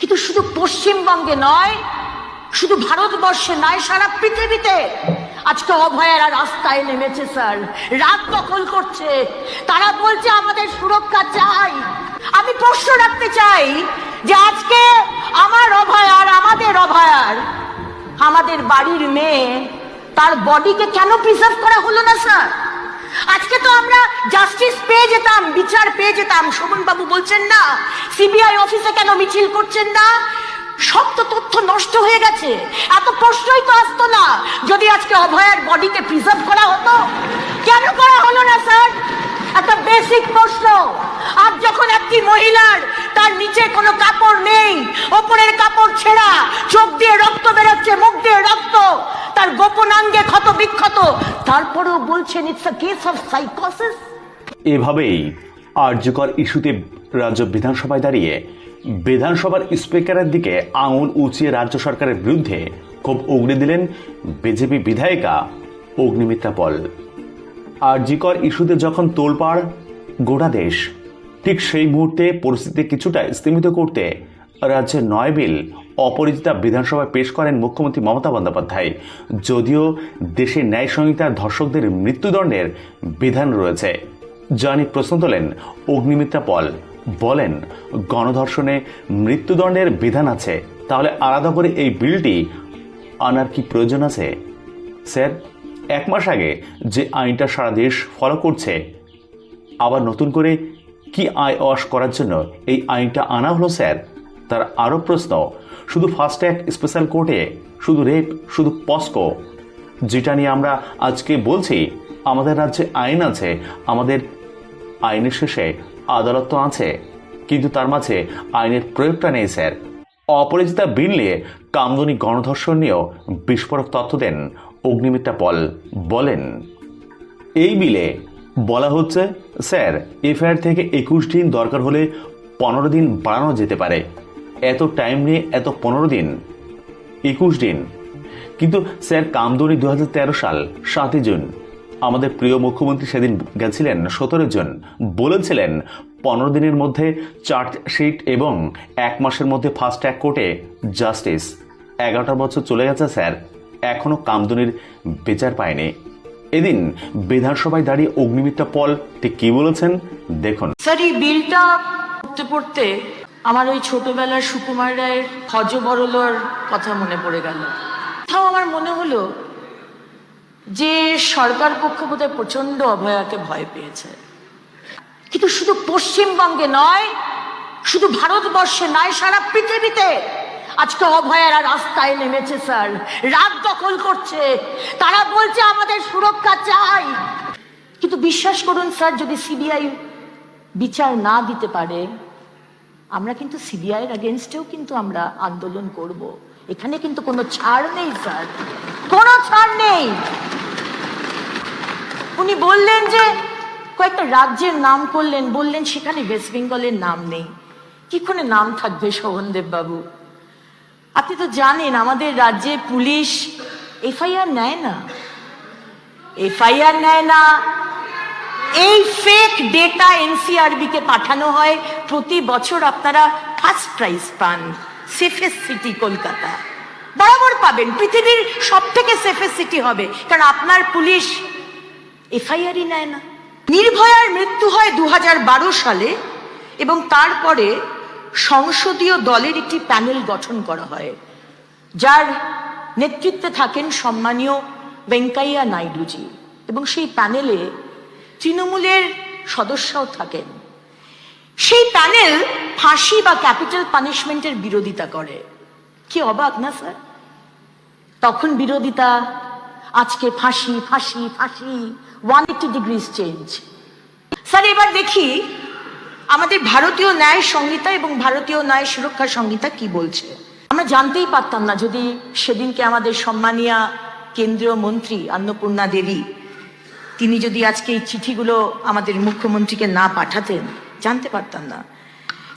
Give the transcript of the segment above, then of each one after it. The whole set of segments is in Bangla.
কিন্তু শুধু পশ্চিমবঙ্গে নয়, শুধু ভারতবর্ষে নয়, সারা পৃথিবীতে। আজকে অভয়ারা রাস্তায় নেমেছে, স্যার। রাত দখল করছে। তারা বলছে, আমাদের সুরক্ষা চাই। আমি প্রশ্ন রাখতে চাই যে আজকে আমার অভয়ার, আমাদের অভয়ার, আমাদের বাড়ির মেয়ে তার বডিকে কেন প্রিজার্ভ করা হলো না, স্যার? আজকে তো আমরা জাস্টিস পেয়ে যেতাম, বিচার পেয়ে যেতাম। শোভন বাবু বলছেন না সিবিআই অফিসে কেন মিছিল করছেন না? সব তো তথ্য নষ্ট হয়ে গেছে। এত প্রশ্নই তো আসতো না। যদি আজকে অভয়ার বডিকে প্রিজার্ভ করা হতো? কেন করা হলো না, স্যার? একটা বেসিক প্রশ্ন। আজ যখন একটি মহিলার তার নিচে কোনো কাপড় নেই, ওপরের কাপড় ছেঁড়া, চোখ দিয়ে রক্ত বেরোচ্ছে, মুখ দিয়ে রক্ত তার গোপনাঙ্গে বিক্ষত তারপরেও বলছেন ইটস আ কেস অফ সাইকোসিস এভাবেই আর্যকর ইস্যুতে রাজ্য বিধানসভায় দাঁড়িয়ে বিধানসভার স্পিকারের দিকে আঙুল উঁচিয়ে রাজ্য সরকারের বিরুদ্ধে খুব উগড়ে দিলেন বিজেপি বিধায়িকা অগ্নিমিত্রা পল। আর্যিকর ইস্যুতে যখন তোলপাড়, গোটা দেশ, ঠিক সেই মুহূর্তে পরিস্থিতি কিছুটা স্থিমিত করতে রাজ্যের নয় বিল অপরাজিতা বিধানসভায় পেশ করেন মুখ্যমন্ত্রী মমতা বন্দ্যোপাধ্যায়। যদিও দেশে ন্যায় সংহিতার ধর্ষকদের মৃত্যুদণ্ডের বিধান রয়েছে। জানি প্রশ্ন তোলেন অগ্নিমিত্রা পল। বলেন, গণধর্ষণে মৃত্যুদণ্ডের বিধান আছে, তাহলে আলাদা করে এই বিলটি আনার কি প্রয়োজন আছে? স্যার, এক মাস আগে যে আইনটা সারা দেশ ফলো করছে, আবার নতুন করে কি আয় ওয়াশ করার জন্য এই আইনটা আনা হলো, স্যার? তার আরও প্রশ্ন, শুধু ফাস্ট ট্র্যাক স্পেশাল কোর্টে, শুধু রেপ, শুধু পস্কো? যেটা নিয়ে আমরা আজকে বলছি, আমাদের রাজ্যে আইন আছে, আমাদের আইনের শেষে আদালত তো আছে, কিন্তু তার মাঝে আইনের প্রয়োগটা নেই, স্যার। অপরাজিতা বিল নিয়ে কামদনি গণধর্ষণ নিয়েও বিস্ফোরক তথ্য দেন অগ্নিমিত্রা পল, বলেন। এই বিলে বলা হচ্ছে, স্যার, এফআইআর থেকে একুশ দিন দরকার হলে পনেরো দিন বাড়ানো যেতে পারে। এত টাইম নিয়ে এত পনেরো দিন, একুশ দিন। কিন্তু স্যার, কামদুনি দু সাল, সাতই জুন, আমাদের প্রিয় মুখ্যমন্ত্রী সেদিন গেছিলেন, সতেরো জন, বলেছিলেন, পনেরো দিনের মধ্যে চার্জশিট এবং এক মাসের মধ্যে ফাস্ট ট্র্যাক কোর্টে জাস্টিস এগারোটা বছর চলে গেছে স্যার এখনও কামদুনির বিচার পায়নি। এদিন বিধানসভায় দাঁড়িয়ে অগ্নিমিত্রা পল, ঠিক কি বলেছেন? দেখুন। স্যার, এই বিলটা পড়তে পড়তে আমার ওই ছোটবেলার সুকুমার রায়ের হজ বরলোর কথা মনে পড়ে গেল। তাও আমার মনে হলো যে সরকার পক্ষ বোধহয় প্রচণ্ড অভয়াকে ভয় পেয়েছে। কিন্তু শুধু পশ্চিমবঙ্গে নয়, শুধু ভারতবর্ষে নয়, সারা পৃথিবীতে আজকে অভয়ারা রাস্তায় নেমেছে, স্যার। রাত দখল করছে। তারা বলছে আমাদের সুরক্ষা চাই। কিন্তু বিশ্বাস করুন, স্যার, যদি সিবিআই বিচার না দিতে পারে আমরা কিন্তু সিবিআই এর আগেনস্টেও কিন্তু আমরা আন্দোলন করব। এখানে কিন্তু কোনো ছাড় নেই, স্যার। কোনো ছাড় নেই। উনি বললেন যে, কয়েকটা রাজ্যের নাম করলেন, বললেন সেখানে ওয়েস্ট বেঙ্গলের নাম নেই। কি নাম থাকবে শোভনদেব বাবু? আপনি তো জানেন, আমাদের রাজ্যে পুলিশ এফআইআর নেয় না। এফআইআর নেয় না। এই ফেক ডেটা এনসিআরবি কে পাঠানো হয়, প্রতি বছর আপনারা ফার্স্ট প্রাইজ পান। Safest city Kolkata. বরাবর পাবেন। পৃথিবীর সব থেকে সেফেস্ট সিটি হবে। কারণ আপনার পুলিশ এফআইআরই নেয় না। নির্ভয়ার মৃত্যু হয় দু হাজার বারো সালে এবং তারপরে সংসদীয় দলের একটি প্যানেল গঠন করা হয়। যার নেতৃত্বে থাকেন সম্মানীয় ভেঙ্কাইয়া নাইডুজি। এবং সেই প্যানেলে তৃণমূলের সদস্যও থাকেন। সেই প্যানেল ফাঁসি বা ক্যাপিটাল পানিশমেন্টের বিরোধিতা করে। কি অবাক না, স্যার? তখন বিরোধিতা, আজকে ফাঁসি ফাঁসি ফাঁসি one eighty degrees change sir, এবার দেখি আমাদের ভারতীয় ন্যায় সংহিতা এবং ভারতীয় ন্যায় সুরক্ষা সংহিতা কি বলছে। আমরা জানতেই পারতাম না যদি সেদিনকে আমাদের সম্মানীয় কেন্দ্রীয় মন্ত্রী অন্নপূর্ণা দেবী তিনি যদি আজকে এই চিঠিগুলো আমাদের মুখ্যমন্ত্রীকে না পাঠাতেন, জানতে পারতাম না।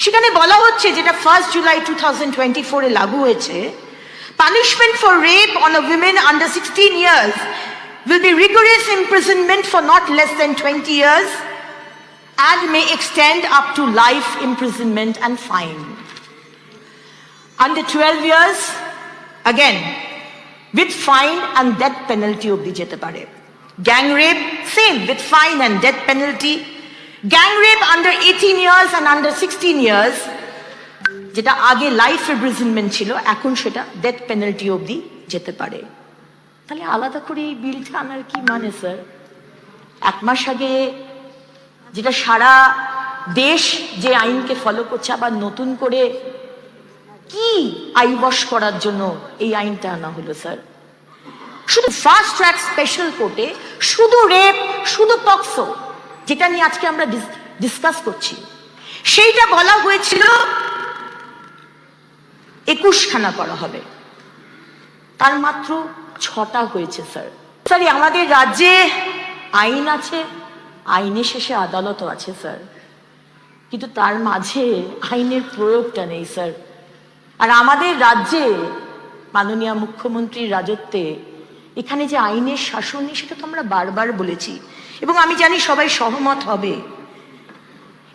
সেখানে বলা হচ্ছে যেটা first July two thousand twenty ফোরে লাগু হয়েছে punishment for rape on a women under sixteen years will be rigorous imprisonment for not less than twenty years and may extend up to life imprisonment and fine under twelve years again with fine and that penalty অব্দি যেতে পারে gang rape same with fine and death penalty. Gang rape under 18 years and under 16 years. যেটা আগে লাইফ ইমপ্রিজনমেন্ট ছিল, এখন সেটা ডেথ পেনাল্টি অবধি যেতে পারে। তাহলে আলাদা করে এই বিলটা আনার কি মানে স্যার এক মাস আগে যেটা সারা দেশ যে আইনকে ফলো করছে, আবার নতুন করে কি আইবশ করার জন্য এই আইনটা আনা হলো স্যার শুধু ফাস্ট ট্র্যাক স্পেশাল কোর্টে শুধু রেপ শুধু পক্সো যেটা নিয়ে আজকে আমরা ডিসকাস করছি। সেইটা বলা হয়েছিল একুশখানা করা হবে। তার মাত্র ছটা হয়েছে স্যার স্যার আমাদের রাজ্যে আইন আছে, আইনের শেষে আদালতও আছে স্যার কিন্তু তার মাঝে আইনের প্রয়োগটা নেই স্যার আর আমাদের রাজ্যে মাননীয় মুখ্যমন্ত্রীর রাজত্বে এখানে যে আইনের শাসন নেই, সেটা তো আমরা বারবার বলেছি। এবং আমি জানি সবাই সহমত হবে।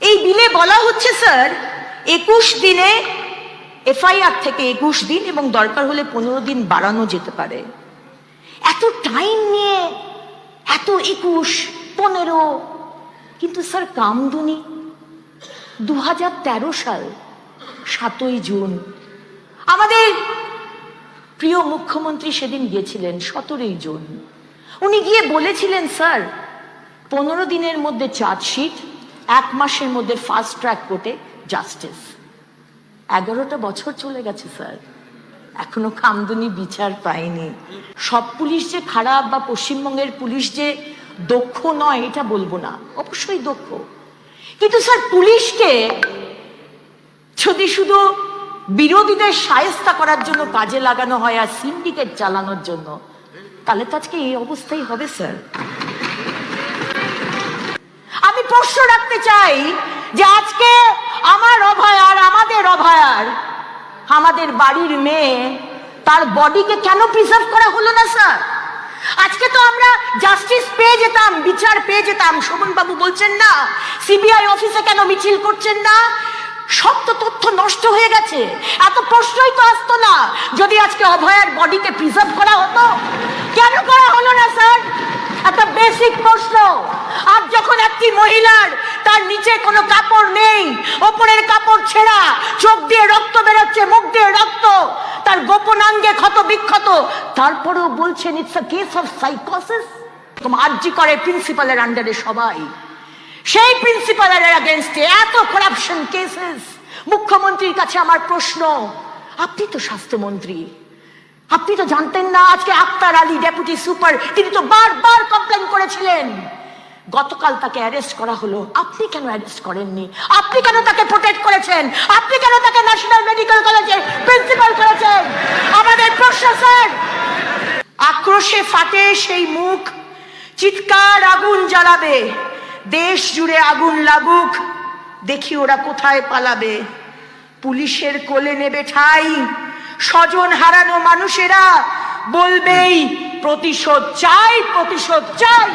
এই বিলে বলা হচ্ছে, স্যার, একুশ দিনে, এফআইআর থেকে একুশ দিন এবং দরকার হলে পনেরো দিন বাড়ানো যেতে পারে। এত টাইম নিয়ে, এত একুশ, পনেরো, কিন্তু স্যার কামদুনি দু সাল, সাতই জুন, আমাদের প্রিয় মুখ্যমন্ত্রী সেদিন গিয়েছিলেন সতেরোই জুন। উনি গিয়ে বলেছিলেন, স্যার, পনেরো দিনের মধ্যে চার্জশিট, এক মাসের মধ্যে ফাস্ট ট্র্যাক কোর্টে জাস্টিস। এগারোটা বছর চলে গেছে, স্যার। এখনও কামদুনি বিচার পায়নি সব পুলিশ যে খারাপ বা পশ্চিমবঙ্গের পুলিশ যে দক্ষ নয়, এটা বলব না। অবশ্যই দক্ষ। কিন্তু, স্যার, পুলিশকে যদি শুধু বিরোধীদের সায়স্তা করার জন্য কাজে লাগানো হয় আর সিন্ডিকেট চালানোর জন্য। তাহলে তো আজকে এই অবস্থাই হবে স্যার আমি প্রশ্ন রাখতে চাই যে আজকে আমার অভয়ার, আমাদের অভয়ার, আমাদের বাড়ির মেয়ে তার বডিকে কেন প্রিজার্ভ করা হলো না স্যার আজকে তো আমরা জাস্টিস পেয়ে যেতাম, বিচার পেয়ে যেতাম। শোভন বাবু বলছেন না সিবিআই অফিসে কেন মিছিল করছেন না? সব তো তথ্য নষ্ট হয়ে গেছে। এত প্রশ্নই তো আসতো না। যদি আজকে অভয়ার বডিকে প্রিজার্ভ করা হতো, কেন করা হলো না, স্যার? একটা বেসিক প্রশ্ন। আর যখন একটি মহিলার তার নিচে কোনো কাপড় নেই, ওপরের কাপড় ছেঁড়া, চোখ দিয়ে রক্ত বেরোচ্ছে, মুখ দিয়ে রক্ত, তার গোপনাঙ্গে ক্ষত বিক্ষত, তারপরেও বলছেন ইটস আ কেস অফ সাইকোসিস আর্জি করে প্রিন্সিপালের আন্ডারে সবাই। সেই প্রিন্সিপালের এগেনস্টে এত করাপশন কেসেস মুখ্যমন্ত্রীর কাছে আমার প্রশ্ন, আপনি তো স্বাস্থ্যমন্ত্রী। আপনি তো জানতেন না আজকে আক্তার আলী ডেপুটি সুপার তিনি তো বারবার কমপ্লেন করেছিলেন। গতকাল তাকে অ্যারেস্ট করা হলো। আপনি কেন অ্যারেস্ট করেননি? আপনি কেন তাকে প্রোটেক্ট করেছেন? আপনি কেন তাকে ন্যাশনাল মেডিকেল কলেজে প্রিন্সিপাল করেছেন? আমাদের প্রশ্ন স্যার আক্রোশে ফাটে সেই মুখ। চিৎকার আগুন জ্বালাবে। দেশ জুড়ে আগুন লাগুক, দেখি ওরা কোথায় পালাবে। পুলিশের কোলে নেবে ঠাই, স্বজন হারানো মানুষেরা বলবেই, প্রতিশোধ চাই প্রতিশোধ চাই।